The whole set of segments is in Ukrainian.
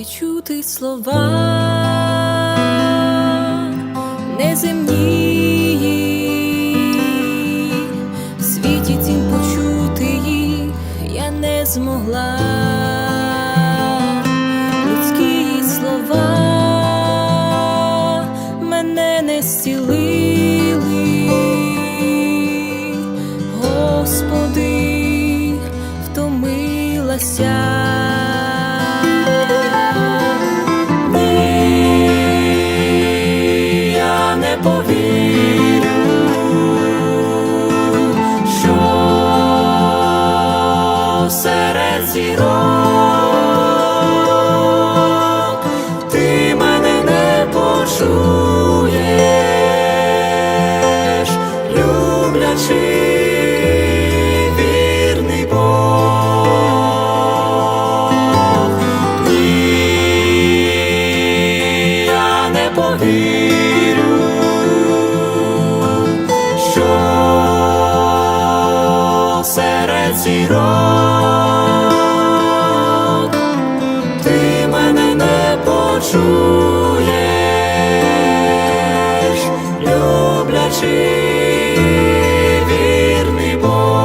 дай чути слова неземні, в світі цім почути їх я не змогла. Серед зірок ти мене не почуєш, люблячий вірний Бог. Не повірю, що серед зірок вірний Бог.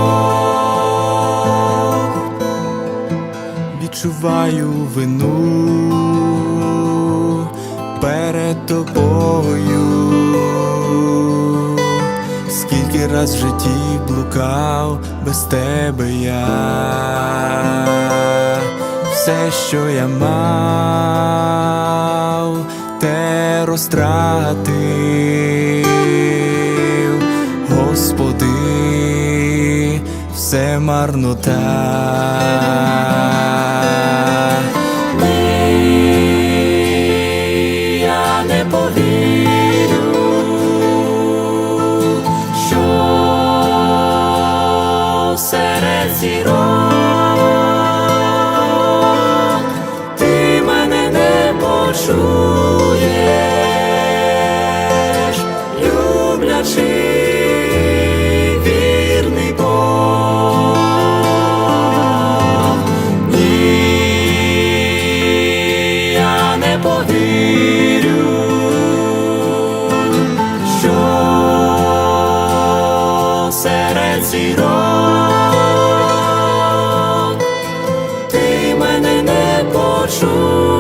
вину перед тобою. Скільки раз в житті блукав без тебе я, все, що я мав, те розтратив, все марнота. Ні, я не повірю, що серед зірок ти мене не почуєш, зірок ти мене не почуєш,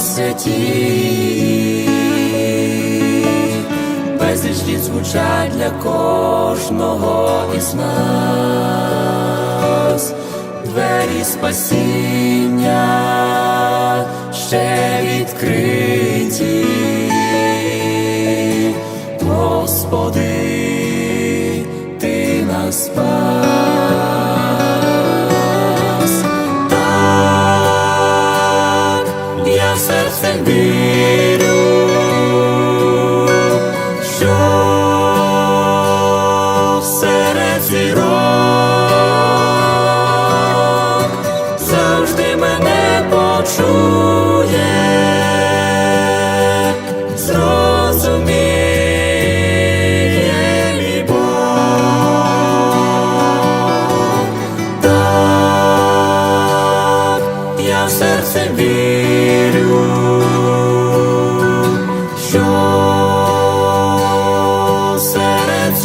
святі, безліч літ звучать для кожного із нас, двері спасіння ще відкриті, зірок завжди мене почує, зрозуміє мій Бог. Так, я в серце вірю, що серед